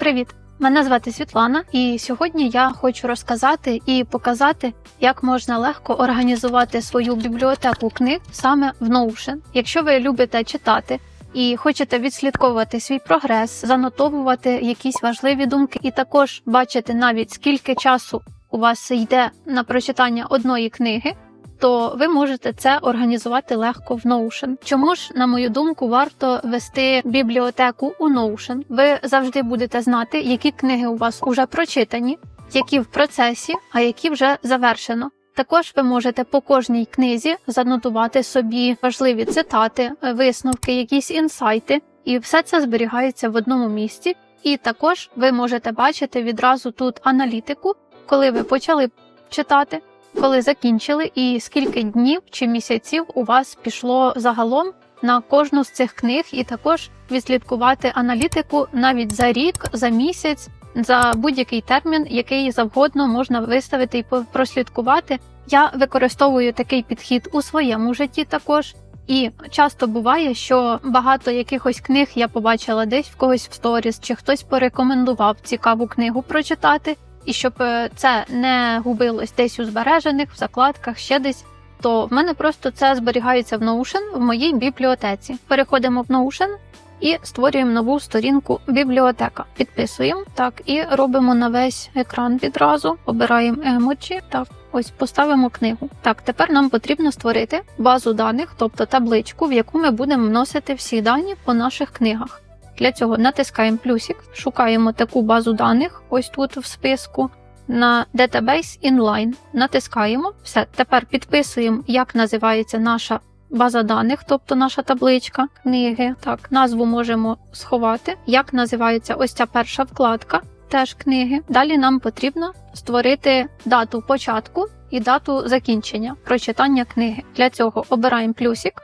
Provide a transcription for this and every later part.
Привіт! Мене звати Світлана, і сьогодні я хочу розказати і показати, як можна легко організувати свою бібліотеку книг саме в Notion. Якщо ви любите читати і хочете відслідковувати свій прогрес, занотовувати якісь важливі думки, і також бачити навіть скільки часу у вас йде на прочитання одної книги. То ви можете це організувати легко в Notion. Чому ж, на мою думку, варто вести бібліотеку у Notion? Ви завжди будете знати, які книги у вас уже прочитані, які в процесі, а які вже завершено. Також ви можете по кожній книзі занотувати собі важливі цитати, висновки, якісь інсайти, і все це зберігається в одному місці. І також ви можете бачити відразу тут аналітику, коли ви почали читати коли закінчили, і скільки днів чи місяців у вас пішло загалом на кожну з цих книг, і також відслідкувати аналітику навіть за рік, за місяць, за будь-який термін, який завгодно можна виставити і прослідкувати. Я використовую такий підхід у своєму житті також. І часто буває, що багато якихось книг я побачила десь в когось в сторіс, чи хтось порекомендував цікаву книгу прочитати. І щоб е, це не губилось десь у збережених, в закладках, ще десь, то в мене просто це зберігається в Notion в моїй бібліотеці. Переходимо в Notion і створюємо нову сторінку бібліотека. Підписуємо так і робимо на весь екран відразу. Обираємо емоджі. Так, ось поставимо книгу. Так, тепер нам потрібно створити базу даних, тобто табличку, в яку ми будемо вносити всі дані по наших книгах. Для цього натискаємо плюсик, шукаємо таку базу даних, ось тут в списку, на Database Inline. Натискаємо. Все, тепер підписуємо, як називається наша база даних, тобто наша табличка книги. Так, назву можемо сховати. Як називається ось ця перша вкладка, теж книги. Далі нам потрібно створити дату початку і дату закінчення прочитання книги. Для цього обираємо плюсик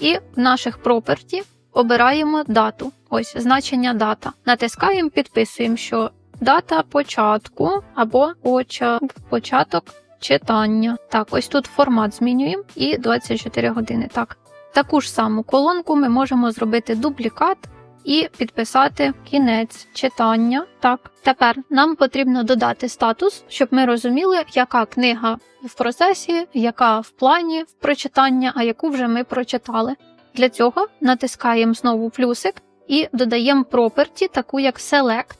і в наших проперті обираємо дату. Ось значення дата. Натискаємо, підписуємо, що дата початку або поча... початок читання. Так, ось тут формат змінюємо і 24 години. Так. Таку ж саму колонку ми можемо зробити дублікат і підписати кінець читання. Так, тепер нам потрібно додати статус, щоб ми розуміли, яка книга в процесі, яка в плані в прочитання, а яку вже ми прочитали. Для цього натискаємо знову плюсик і додаємо property, таку як Select.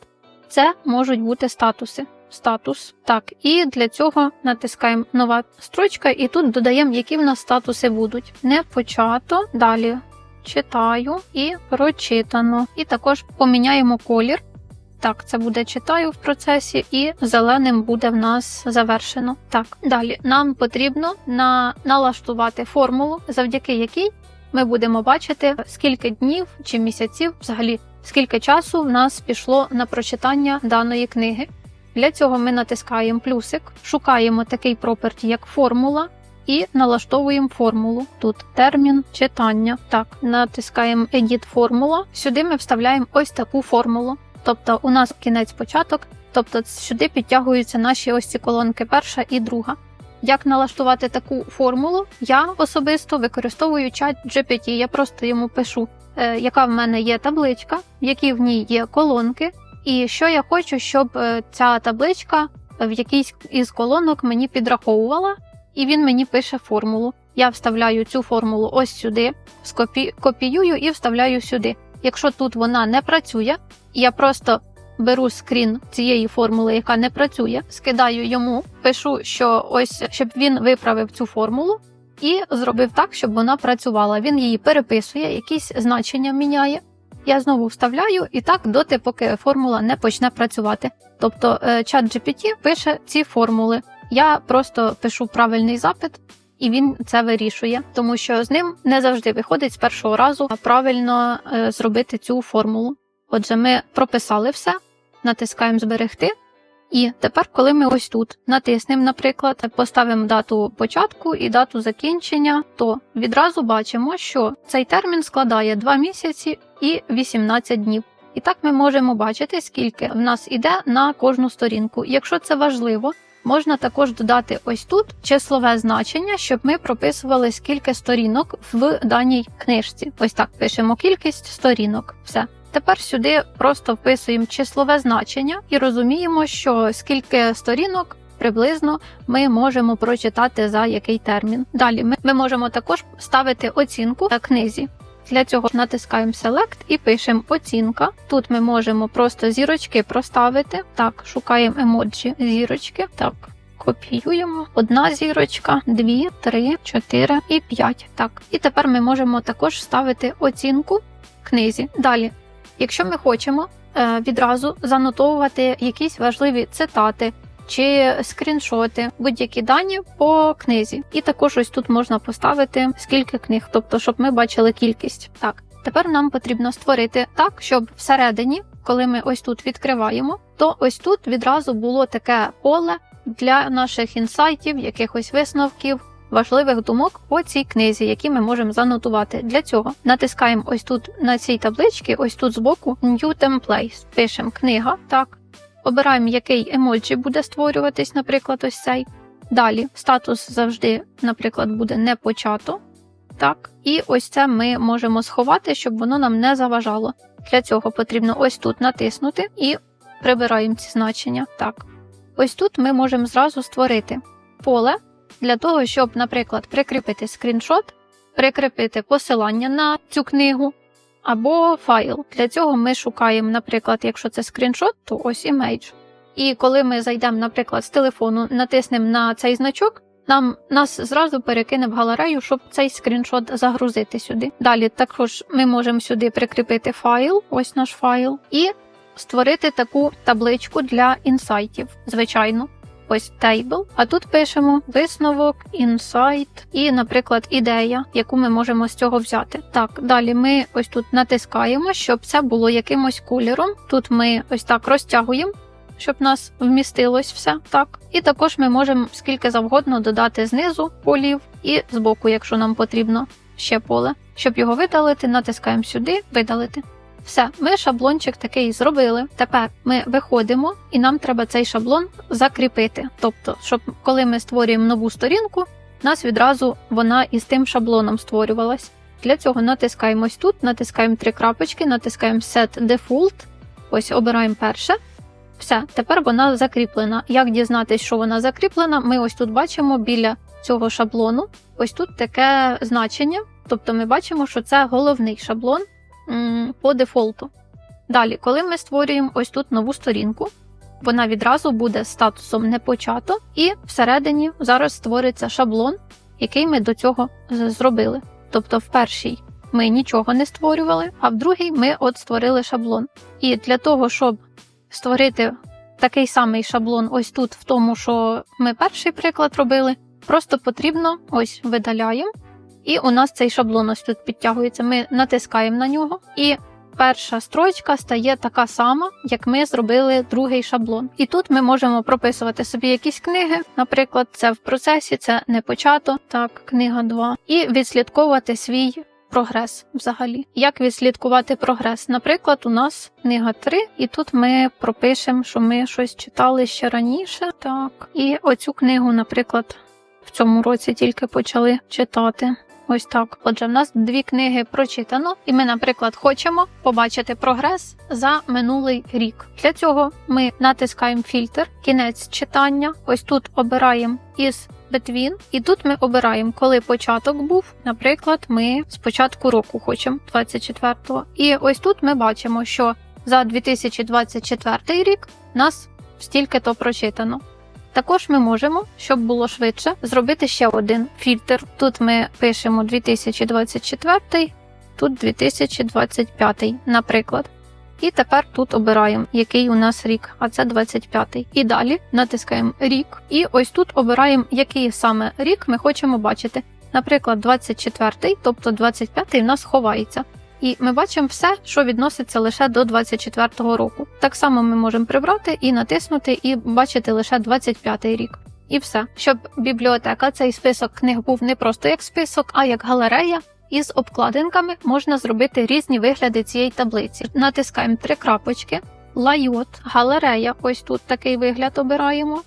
Це можуть бути статуси. Статус. Так, і для цього натискаємо нова строчка, і тут додаємо, які в нас статуси будуть. Не почато. Далі читаю і прочитано. І також поміняємо колір. Так, це буде читаю в процесі, і зеленим буде в нас завершено. Так, далі нам потрібно на налаштувати формулу, завдяки якій ми будемо бачити, скільки днів чи місяців, взагалі, скільки часу в нас пішло на прочитання даної книги. Для цього ми натискаємо плюсик, шукаємо такий проперті, як формула, і налаштовуємо формулу. Тут термін читання. Так, натискаємо Edit формула. Сюди ми вставляємо ось таку формулу. Тобто у нас кінець початок, тобто сюди підтягуються наші ось ці колонки перша і друга. Як налаштувати таку формулу? Я особисто використовую чат GPT. Я просто йому пишу, е, яка в мене є табличка, які в ній є колонки, і що я хочу, щоб е, ця табличка в якійсь із колонок мені підраховувала, і він мені пише формулу. Я вставляю цю формулу ось сюди, скопі... копіюю і вставляю сюди. Якщо тут вона не працює, я просто беру скрін цієї формули, яка не працює, скидаю йому, пишу, що ось щоб він виправив цю формулу і зробив так, щоб вона працювала. Він її переписує, якісь значення міняє. Я знову вставляю і так доти, поки формула не почне працювати. Тобто е, чат GPT пише ці формули. Я просто пишу правильний запит. І він це вирішує, тому що з ним не завжди виходить з першого разу правильно е, зробити цю формулу. Отже, ми прописали все, натискаємо зберегти. І тепер, коли ми ось тут натиснемо, наприклад, поставимо дату початку і дату закінчення, то відразу бачимо, що цей термін складає 2 місяці і 18 днів. І так ми можемо бачити, скільки в нас іде на кожну сторінку. Якщо це важливо, можна також додати ось тут числове значення, щоб ми прописували скільки сторінок в даній книжці. Ось так пишемо кількість сторінок. Все. Тепер сюди просто вписуємо числове значення і розуміємо, що скільки сторінок приблизно ми можемо прочитати за який термін. Далі ми, ми можемо також ставити оцінку на книзі. Для цього натискаємо Select і пишемо оцінка. Тут ми можемо просто зірочки проставити. Так, шукаємо емоджі зірочки. Так, копіюємо. Одна зірочка, дві, три, чотири і п'ять. Так, і тепер ми можемо також ставити оцінку книзі. Далі, якщо ми хочемо е, відразу занотовувати якісь важливі цитати. Чи скріншоти, будь-які дані по книзі, і також ось тут можна поставити скільки книг, тобто, щоб ми бачили кількість. Так, тепер нам потрібно створити так, щоб всередині, коли ми ось тут відкриваємо, то ось тут відразу було таке поле для наших інсайтів, якихось висновків, важливих думок по цій книзі, які ми можемо занотувати. Для цього натискаємо ось тут на цій табличці, ось тут збоку New Templates. Пишемо книга. Так. Обираємо, який емоджі буде створюватись, наприклад, ось цей. Далі статус завжди, наприклад, буде не почато. Так, і ось це ми можемо сховати, щоб воно нам не заважало. Для цього потрібно ось тут натиснути і прибираємо ці значення. Так. Ось тут ми можемо зразу створити поле для того, щоб, наприклад, прикріпити скріншот, прикріпити посилання на цю книгу або файл. Для цього ми шукаємо, наприклад, якщо це скріншот, то ось імейдж. І коли ми зайдемо, наприклад, з телефону, натиснемо на цей значок, нам нас зразу перекине в галерею, щоб цей скріншот загрузити сюди. Далі також ми можемо сюди прикріпити файл, ось наш файл, і створити таку табличку для інсайтів, звичайно. Ось тейбл, а тут пишемо висновок, інсайт і, наприклад, ідея, яку ми можемо з цього взяти. Так, далі ми ось тут натискаємо, щоб це було якимось кольором. Тут ми ось так розтягуємо, щоб нас вмістилось все так. І також ми можемо скільки завгодно додати знизу полів і збоку, якщо нам потрібно ще поле. Щоб його видалити, натискаємо сюди, видалити. Все, ми шаблончик такий зробили. Тепер ми виходимо, і нам треба цей шаблон закріпити. Тобто, щоб коли ми створюємо нову сторінку, нас відразу вона із тим шаблоном створювалась. Для цього натискаємо тут, натискаємо три крапочки, натискаємо Set Default. Ось обираємо перше. Все, тепер вона закріплена. Як дізнатися, що вона закріплена, ми ось тут бачимо біля цього шаблону. Ось тут таке значення. Тобто ми бачимо, що це головний шаблон по дефолту. Далі, коли ми створюємо ось тут нову сторінку, вона відразу буде статусом не почато, і всередині зараз створиться шаблон, який ми до цього зробили. Тобто, в першій ми нічого не створювали, а в другій ми от створили шаблон. І для того, щоб створити такий самий шаблон, ось тут, в тому, що ми перший приклад робили, просто потрібно ось видаляємо. І у нас цей шаблон ось тут підтягується. Ми натискаємо на нього, і перша строчка стає така сама, як ми зробили другий шаблон. І тут ми можемо прописувати собі якісь книги. Наприклад, це в процесі, це не почато, так, книга 2, і відслідковувати свій. Прогрес взагалі. Як відслідкувати прогрес? Наприклад, у нас книга 3, і тут ми пропишемо, що ми щось читали ще раніше. Так, і оцю книгу, наприклад, в цьому році тільки почали читати. Ось так. Отже, в нас дві книги прочитано, і ми, наприклад, хочемо побачити прогрес за минулий рік. Для цього ми натискаємо фільтр, кінець читання. Ось тут обираємо із Between, і тут ми обираємо, коли початок був. Наприклад, ми з початку року хочемо 24-го. І ось тут ми бачимо, що за 2024 рік нас стільки то прочитано. Також ми можемо, щоб було швидше, зробити ще один фільтр. Тут ми пишемо 2024, тут 2025, наприклад. І тепер тут обираємо, який у нас рік, а це 25-й. І далі натискаємо рік. І ось тут обираємо, який саме рік ми хочемо бачити. Наприклад, 24-й, тобто 25-й в нас ховається. І ми бачимо все, що відноситься лише до 24-го року. Так само ми можемо прибрати і натиснути, і бачити лише 25-й рік. І все, щоб бібліотека, цей список книг був не просто як список, а як галерея. Із обкладинками можна зробити різні вигляди цієї таблиці. Натискаємо три крапочки, лайот, галерея. Ось тут такий вигляд обираємо.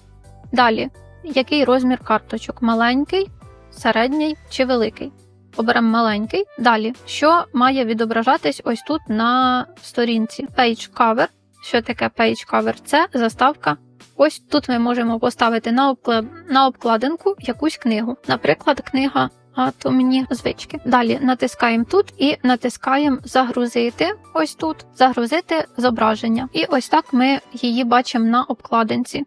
Далі, який розмір карточок? Маленький, середній чи великий. Оберемо маленький. Далі, що має відображатись ось тут на сторінці? Page cover. Що таке page cover? Це заставка. Ось тут ми можемо поставити на, обкла... на обкладинку якусь книгу. Наприклад, книга атомні звички. Далі натискаємо тут і натискаємо загрузити. Ось тут загрузити зображення. І ось так ми її бачимо на обкладинці.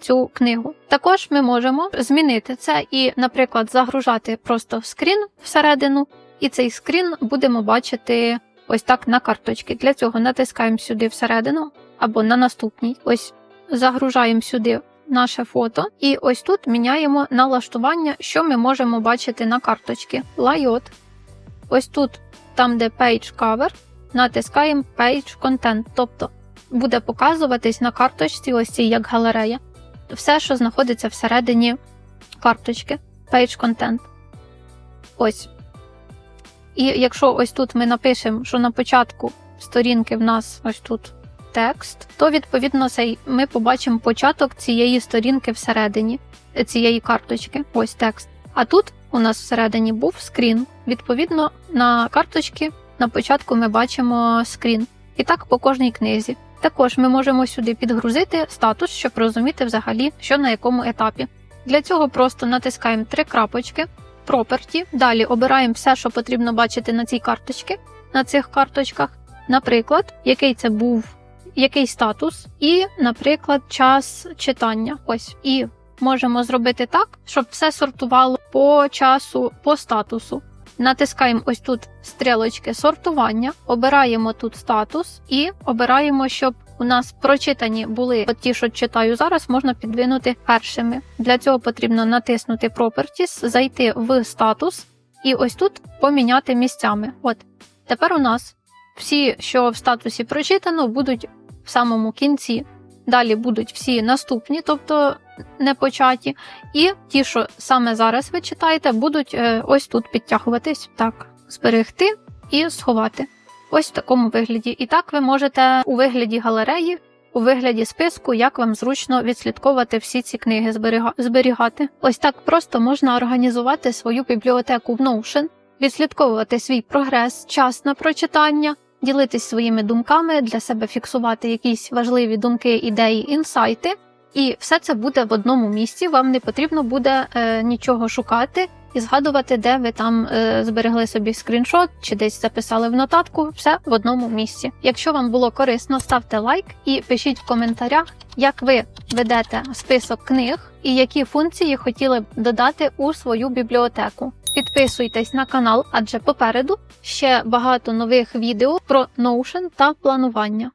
Цю книгу. Також ми можемо змінити це і, наприклад, загружати просто в скрін всередину, і цей скрін будемо бачити ось так на карточки. Для цього натискаємо сюди всередину або на наступній. Ось загружаємо сюди наше фото, і ось тут міняємо налаштування, що ми можемо бачити на карточці. Layout. Ось тут, там, де Page Cover, натискаємо Page Content, тобто буде показуватись на карточці, ось цій як галерея, все, що знаходиться всередині карточки. Page Content. Ось. І якщо ось тут ми напишемо, що на початку сторінки в нас ось тут текст, то відповідно ми побачимо початок цієї сторінки всередині е, цієї карточки. Ось текст. А тут у нас всередині був скрін. Відповідно, на карточці на початку ми бачимо скрін. І так по кожній книзі. Також ми можемо сюди підгрузити статус, щоб розуміти взагалі, що на якому етапі. Для цього просто натискаємо три крапочки, Property, далі обираємо все, що потрібно бачити на цій карточці, на цих карточках. Наприклад, який це був який статус, і, наприклад, час читання. Ось і можемо зробити так, щоб все сортувало по часу, по статусу. Натискаємо ось тут стрілочки сортування, обираємо тут статус і обираємо, щоб у нас прочитані були от ті, що читаю зараз, можна підвинути першими. Для цього потрібно натиснути Properties, зайти в статус і ось тут поміняти місцями. От тепер у нас всі, що в статусі прочитано, будуть в самому кінці. Далі будуть всі наступні, тобто не початі, і ті, що саме зараз ви читаєте, будуть е, ось тут підтягуватись. Так, зберегти і сховати. Ось в такому вигляді. І так ви можете у вигляді галереї, у вигляді списку, як вам зручно відслідковувати всі ці книги, зберігати. Ось так просто можна організувати свою бібліотеку в Notion, відслідковувати свій прогрес, час на прочитання ділитись своїми думками, для себе фіксувати якісь важливі думки, ідеї, інсайти. І все це буде в одному місці. Вам не потрібно буде е, нічого шукати і згадувати, де ви там е, зберегли собі скріншот чи десь записали в нотатку. Все в одному місці. Якщо вам було корисно, ставте лайк і пишіть в коментарях, як ви ведете список книг і які функції хотіли б додати у свою бібліотеку. Підписуйтесь на канал, адже попереду ще багато нових відео про Notion та планування.